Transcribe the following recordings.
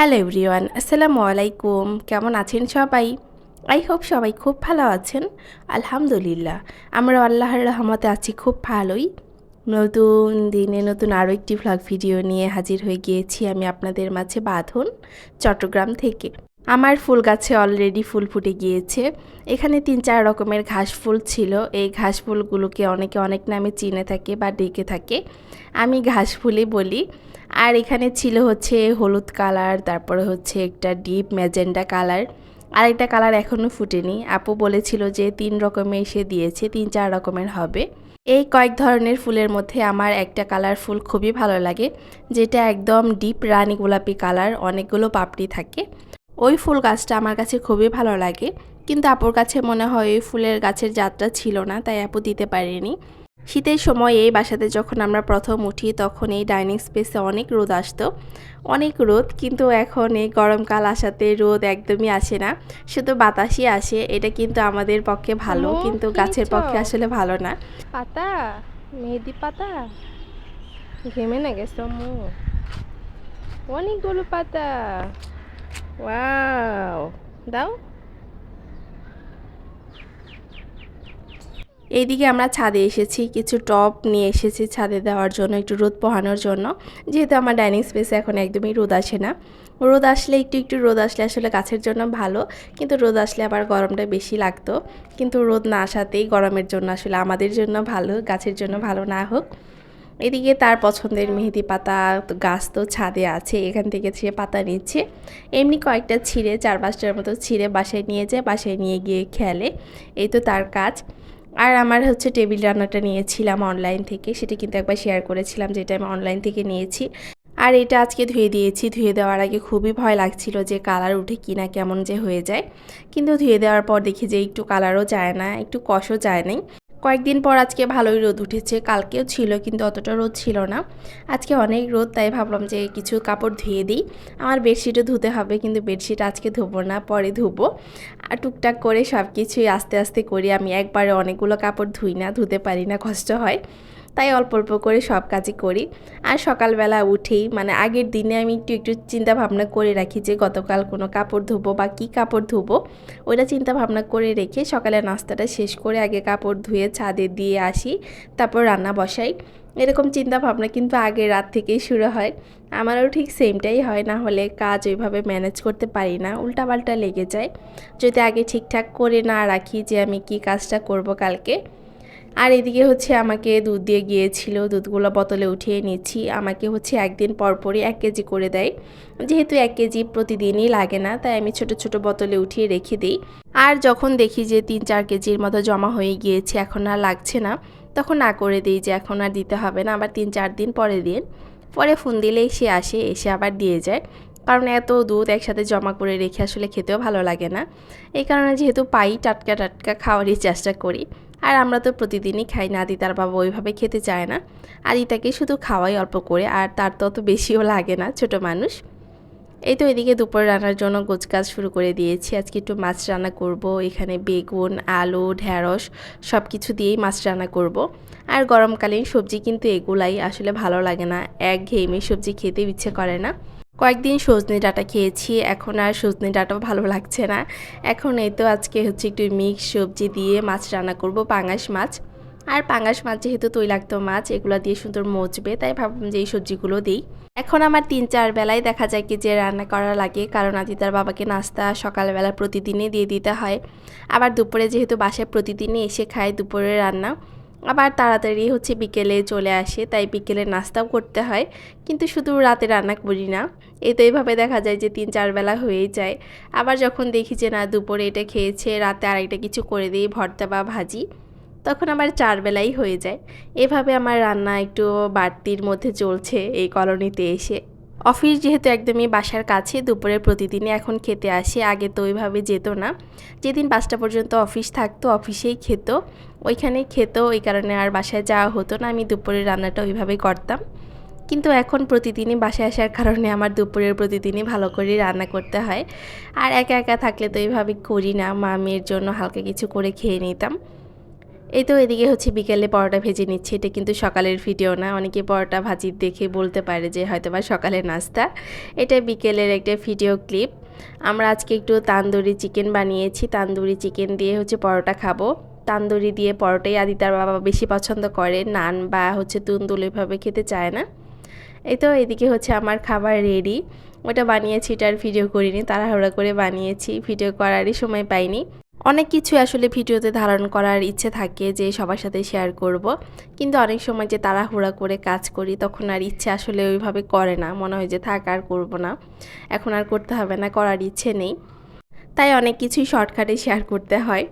Hello everyone, আসসালামু আলাইকুম। কেমন আছেন সবাই? আই হোপ সবাই খুব ভালো আছেন। আলহামদুলিল্লাহ আমরা আল্লাহর রহমতে আছি, খুব ভালোই। নতুন দিনে নতুন আরও একটি ভ্লগ ভিডিও নিয়ে হাজির হয়ে গিয়েছি আমি আপনাদের মাঝে বাঁধন, চট্টগ্রাম থেকে। আমার ফুল গাছে অলরেডি ফুল ফুটে গিয়েছে। এখানে তিন চার রকমের ঘাস ফুল ছিল। এই ঘাস ফুলগুলোকে অনেকে অনেক নামে চিনে থাকে বা ডেকে থাকে। আমি ঘাস ফুলই বলি। আর এখানে ছিল হচ্ছে হলুদ কালার, তারপরে হচ্ছে একটা ডিপ ম্যাজেন্ডা কালার। আর একটা কালার এখনও ফুটেনি। আপু বলেছিল যে তিন রকমের সে দিয়েছে, তিন চার রকমের হবে। এই কয়েক ধরনের ফুলের মধ্যে আমার একটা কালার ফুল খুবই ভালো লাগে, যেটা একদম ডিপ রানী গোলাপি কালার, অনেকগুলো পাপড়ি থাকে। ওই ফুল গাছটা আমার কাছে খুবই ভালো লাগে। কিন্তু আপুর কাছে মনে হয় ওই ফুলের গাছের জাতটা ছিল না তাই আপু দিতে পারেনি। শীতের সময় এই বাসাতে যখন আমরা প্রথম উঠি তখন এই ডাইনিং স্পেসে অনেক রোদ আসতো। অনেক রোদ কিন্তু এখন এই গরমকাল আসাতে রোদ একদমই আসে না। শুধু বাতাসই আসে এটা কিন্তু আমাদের পক্ষে ভালো কিন্তু গাছের পক্ষে আসলে ভালো না। পাতা মেহেদি পাতা? ঘেমে না গেছো অনেকগুলো পাতা। ওয়াও দাও। এইদিকে আমরা ছাদে এসেছি, কিছু টপ নিয়ে এসেছি ছাদে দেওয়ার জন্য, একটু রোদ পোহানোর জন্য। যেহেতু আমার ডাইনিং স্পেসে এখন একদমই রোদ আসে না। রোদ আসলে একটু একটু রোদ আসলে আসলে গাছের জন্য ভালো, কিন্তু রোদ আসলে আবার গরমটা বেশি লাগতো। কিন্তু রোদ না আসাতেই গরমের জন্য আসলে আমাদের জন্য ভালো, গাছের জন্য ভালো না হোক। এদিকে তার পছন্দের মেহেদি পাতা, গাছ তো ছাদে আছে, এখান থেকে সে পাতা নিচ্ছে। এমনি কয়েকটা ছিঁড়ে চার পাঁচটার মতো ছিঁড়ে বাসায় নিয়ে যায়, বাসায় নিয়ে গিয়ে খেলে। এই তো তার কাজ। আর আমার হচ্ছে টেবিল রান্নাটা নিয়েছিলাম অনলাইন থেকে, সেটা কিন্তু একবার শেয়ার করেছিলাম, যেটা আমি অনলাইন থেকে নিয়েছি। আর এটা আজকে ধুয়ে দিয়েছি। ধুয়ে দেওয়ার আগে খুবই ভয় লাগছিল যে কালার উঠে কিনা কেমন যে হয়ে যায়। কিন্তু ধুয়ে দেওয়ার পর দেখি যে একটু কালারও যায় না, একটু কষও যায় নাই। কয়েকদিন পর আজকে ভালোই রোদ উঠেছে, কালকেও ছিল কিন্তু অতটা রোদ ছিল না। আজকে অনেক রোদ, তাই ভাবলাম যে কিছু কাপড় ধুয়ে দিই। আমার বেডশিটও ধুতে হবে কিন্তু বেডশিট আজকে ধুবো না, পরে ধুবো। আর টুকটাক করে সব কিছুই আস্তে আস্তে করি। আমি একবারে অনেকগুলো কাপড় ধুই না, ধুতে পারি না, কষ্ট হয়। তাই অল্প অল্প করে সব কাজই করি। আর সকালবেলা উঠেই মানে আগের দিনে আমি একটু একটু চিন্তা ভাবনা করে রাখি যে গতকাল কোনো কাপড় ধুবো বা কী কাপড় ধুবো, ওইটা চিন্তা ভাবনা করে রেখে সকালে নাস্তাটা শেষ করে আগে কাপড় ধুয়ে ছাদে দিয়ে আসি, তারপর রান্না বসাই। এরকম চিন্তা ভাবনা কিন্তু আগে রাত থেকেই শুরু হয়। আমারও ঠিক সেমটাই হয়, না হলে কাজ ওইভাবে ম্যানেজ করতে পারি না, উল্টাপাল্টা লেগে যায়। যদি আগে ঠিকঠাক করে না রাখি যে আমি কি কাজটা করব কালকে আর এদিকে হচ্ছে আমাকে দুধ দিয়ে গিয়েছিল, দুধগুলো বোতলে উঠিয়ে নিচ্ছি। আমাকে হচ্ছে একদিন পরপরই এক কেজি করে দেয়। যেহেতু এক কেজি প্রতিদিনই লাগে না, তাই আমি ছোট ছোট বোতলে উঠিয়ে রেখে দিই। আর যখন দেখি যে তিন চার কেজির মতো জমা হয়ে গিয়েছে, এখন আর লাগছে না, তখন না করে দিই যে এখন আর দিতে হবে না, আবার তিন চার দিন পরে দিন পরে ফোন দিলেই সে আসে, এসে আবার দিয়ে যায়। কারণ এত দুধ একসাথে জমা করে রেখে আসলে খেতেও ভালো লাগে না। এই কারণে যেহেতু পাই, টাটকা টাটকা খাওয়ারই চেষ্টা করি। আর আমরা তো প্রতিদিনই খাই না, আদি তার বাবা ওইভাবে খেতে চায় না। আর ইতাকে শুধু খাওয়াই অল্প করে, আর তার তো অত বেশিও লাগে না, ছোট মানুষ। এই তো এদিকে দুপুর রান্নার জন্য গোছকাজ শুরু করে দিয়েছি। আজকে একটু মাছ রান্না করব, এখানে বেগুন, আলু ঢ্যাঁড়স সব কিছু দিয়েই মাছ রান্না করব। আর গরমকালীন সবজি কিন্তু এগুলাই, আসলে ভালো লাগে না। এক ঘেয়েমে সবজি খেতে ইচ্ছে করে না। কয়েকদিন সজনে ডাঁটা খেয়েছি, এখন আর সজনে ডাঁটাও ভালো লাগছে না। এখন এই তো আজকে হচ্ছে একটু মিক্স সবজি দিয়ে মাছ রান্না করব, পাঙাশ মাছ। আর পাঙাশ মাছ যেহেতু তৈলাক্ত মাছ, এগুলো দিয়ে সুন্দর মচবে, তাই ভাবলাম যে এই সবজিগুলো দিই। এখন আমার তিন চার বেলায় দেখা যায় কি যে রান্না করা লাগে, কারণ আদিতার বাবাকে নাস্তা সকালবেলা প্রতিদিনই দিয়ে দিতে হয়। আবার দুপুরে যেহেতু বাসায় প্রতিদিনই এসে খায় দুপুরে রান্না আবার তাড়াতাড়ি হচ্ছে বিকেলে চলে আসে, তাই বিকেলে নাস্তাও করতে হয়। কিন্তু শুধু রাতে রান্না করি না। এই তো এইভাবে দেখা যায় যে তিন চার বেলা হয়েই যায়। আবার যখন দেখি যে না, দুপুরে এটা খেয়েছে, রাতে আরেকটা কিছু করে দিই, ভর্তা বা ভাজি, তখন আবার চার বেলাই হয়ে যায়। এভাবে আমার রান্না একটু বাড়তির মধ্যে চলছে এই কলোনিতে এসে। অফিস যেহেতু একদমই বাসার কাছে দুপুরে প্রতিদিনই এখন খেতে আসে। আগে তো ওইভাবে যেত না। যেদিন পাঁচটা পর্যন্ত অফিস থাকতো, অফিসেই খেত। ওইখানেই খেত ওই কারণে আর বাসায় যাওয়া হতো না। আমি দুপুরের রান্নাটা ওইভাবেই করতাম। কিন্তু এখন প্রতিদিনই বাসায় আসার কারণে আমার দুপুরের প্রতিদিনই ভালো করে রান্না করতে হয়। আর একা একা থাকলে তো এইভাবে করি না। মা মেয়ের জন্য হালকা কিছু করে খেয়ে নিতাম। এই তো এদিকে হচ্ছে বিকেলে পরোটা ভেজে নিচ্ছি, এটা কিন্তু সকালের ভিডিও না। অনেকে পরোটা ভাজি দেখে বলতে পারে যে হয়তো বা সকালের নাস্তা। এটা বিকেলের একটা ভিডিও ক্লিপ আমরা আজকে একটু তান্দুরি চিকেন বানিয়েছি। তান্দুরি চিকেন দিয়ে হচ্ছে পরোটা খাব। তান্দুরি দিয়ে পরোটাই আদিতার বাবা বেশি পছন্দ করে, নান বা হচ্ছে তুন্দুল এভাবে খেতে চায় না। এই তো এদিকে হচ্ছে আমার খাবার রেডি ওটা বানিয়েছি এটার ভিডিও করিনি, তাড়াহুড়া করে বানিয়েছি। ভিডিও করারই সময় পাইনি। অনেক কিছু আসলে ভিডিওতে ধারণ করার ইচ্ছে থাকে যে সবার সাথে শেয়ার করব। কিন্তু অনেক সময় যে তাড়াহুড়া করে কাজ করি, তখন আর ইচ্ছে আসলে ওইভাবে করে না। মনে হয় যে থাক, আর করব না। এখন আর করতে হবে না, করার ইচ্ছে নেই। তাই অনেক কিছুই শর্টকাটে শেয়ার করতে হয়।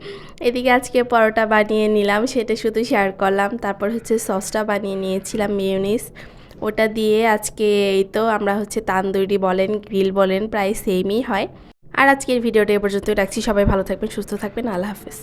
এদিকে আজকে পরোটা বানিয়ে নিলাম, সেটা শুধু শেয়ার করলাম। তারপর হচ্ছে সসটা বানিয়ে নিয়েছিলাম মেয়োনিস ওটা দিয়ে আজকে এই তো, আমরা হচ্ছে তান্দুরি বলেন গ্রিল বলেন, প্রায় সেমই হয়। আর আজকের ভিডিওটা এ পর্যন্ত রাখছি। সবাই ভালো থাকবেন সুস্থ থাকবেন। আল্লাহ হাফেজ।